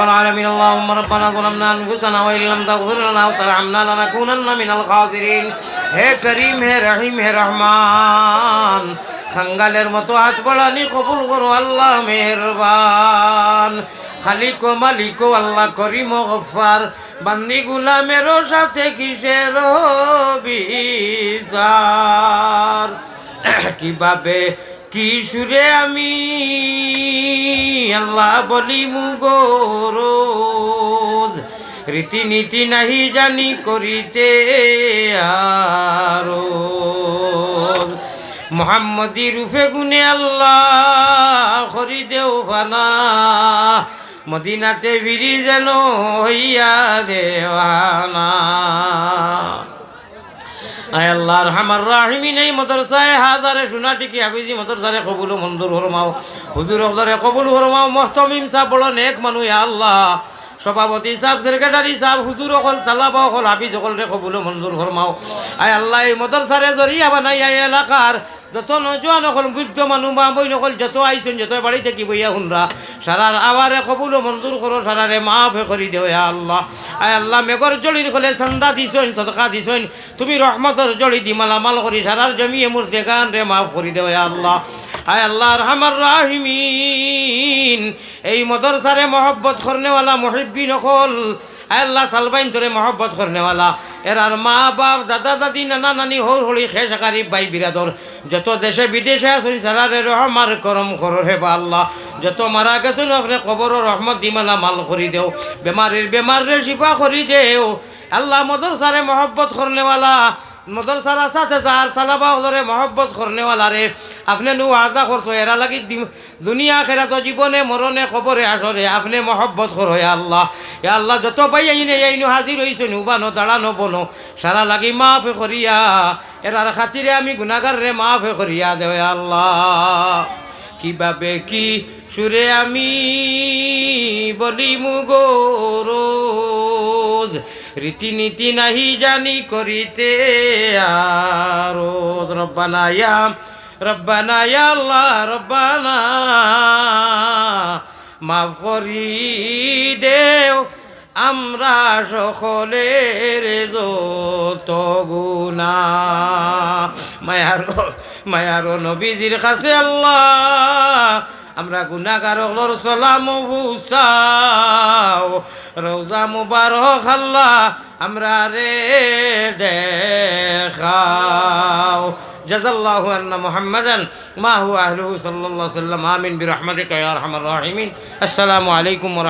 العالمين اللهم ربنا ظلمنا انفسنا وان لم تغفر لنا وترحمنا لنكونن من الخاسرين হে করিম হে রহিম হে রহমান খাঙ্গালের মতো হাত বাড়ানি কবুল করো আল্লাহ মেহরবান খালিক ও মালিক ও আল্লাহ করিম ও গফার বান্দি গুলামেরও সাথে কিসের বিচার কিভাবে কি সুরে আমি আল্লাহ বলি মুগোরোজ রীতিনীতি নাহি জানি করিতে আরও। মোহাম্মদি রূপে গুনে আল্লাহ করি দেও ফানা। মদিনাতে ফিরি যেন হইয়া দেওয়ানা। আয় আল্লাহ রহমান রাহিমিন, এই মদরসায় হাজারে সোনাটি কি হাফিজি মদরসারে কবুল মন্দুর হরমাও হুজুর হজরে কবুল হরমাও মহতমিম সাহ বড় নেক ইয়া আল্লাহ। সভাপতি সাহ, সেক্রেটারি সাহ, হুজুর অকল, তালাবা অকল, হাফিজ অকল রে কবুল মন্দুর হরমাও আয় আল্লাহ, এই মদরসারে জরিয়া বানাই এই এলাকার যত নজওয়ান অকল, বৃদ্ধ মানুষ বা বই নকল যত আইছেন, যত বাড়ি থেকে বইয়া শুনরা সারার আবারে কবুল মঞ্জুর করো, সারারে মাফে করি দেও আল্লাহ। আয় আল্লাহ, মেঘর জলির কলে চান্দা দিছইন, সদকা দিছইন। তুমি রহমতর জলি দি মালামাল করি, সারার জমিয়ে মোর দেগান রে মাফ করি দেও আল্লাহ। আয় আল্লাহ রহমার রাহিমিন। এই মদরসারে মহব্বত করনেওয়ালা, মহিব্বিন অকল। আয় আল্লাহ, তালবাইন তোরে মহব্বত করনেওয়ালা। এরার মা বাপ দাদা, দাদি, নানা, নানি, হর হলি খেসাকারি বাই, বিরাদর। যত দেশে বিদেশে আছেন সারারে রহমার করম করো হে বা আল্লাহ। যত মারা গেছেন আপনি কবর রহমত দিমালা মাল করি দেও। বেমারির বেমার রে শিফা করি দেও। আল্লাহ মদর সারে মহব্বত করনেওয়ালা, মদর সারা সাথে যার হলরে মহব্বত করনেওয়ালা রে। আপনি নু আজা করছ, এরা লাগি দুনিয়া খেরা তো জীবনে মরণে খবরে আসরে আপনি মহব্বত করো হে আল্লাহ। এ আল্লাহ, যত পাই আইনে, আইনু হাজির হইছে নুবানো দাঁড়ানো বনো। সারা লাগি মাফ করিয়া, এরার খাতিরে আমি গুনাগার রে মাফ করিয়া হে আল্লাহ। কীভাবে কি সুরে আমি বলি মুগোরোজ রীতিনীতি নাহি জানি করিতে আরোজ রব্বানা রব্বানা ইয়া আল্লাহ, রব্বানা। মাফ করি দেও, আমরা সকলের যত গুণা মায়ার মায়ার নবীজির কাছে আল্লাহ, আমরা গুনাগার হলর সালাম হুসাও। রোজা মুবারক আল্লাহ, আমরা রে দেখাও। জাজাল্লাহু আন্না মুহাম্মাদান, মা হুয়া আহলুহু সাল্লাল্লাহু ওয়াসাল্লাম, আমিন বিরহমাতিকা ইয়া আরহামার রাহিমিন। আসসালামু আলাইকুম ওয়া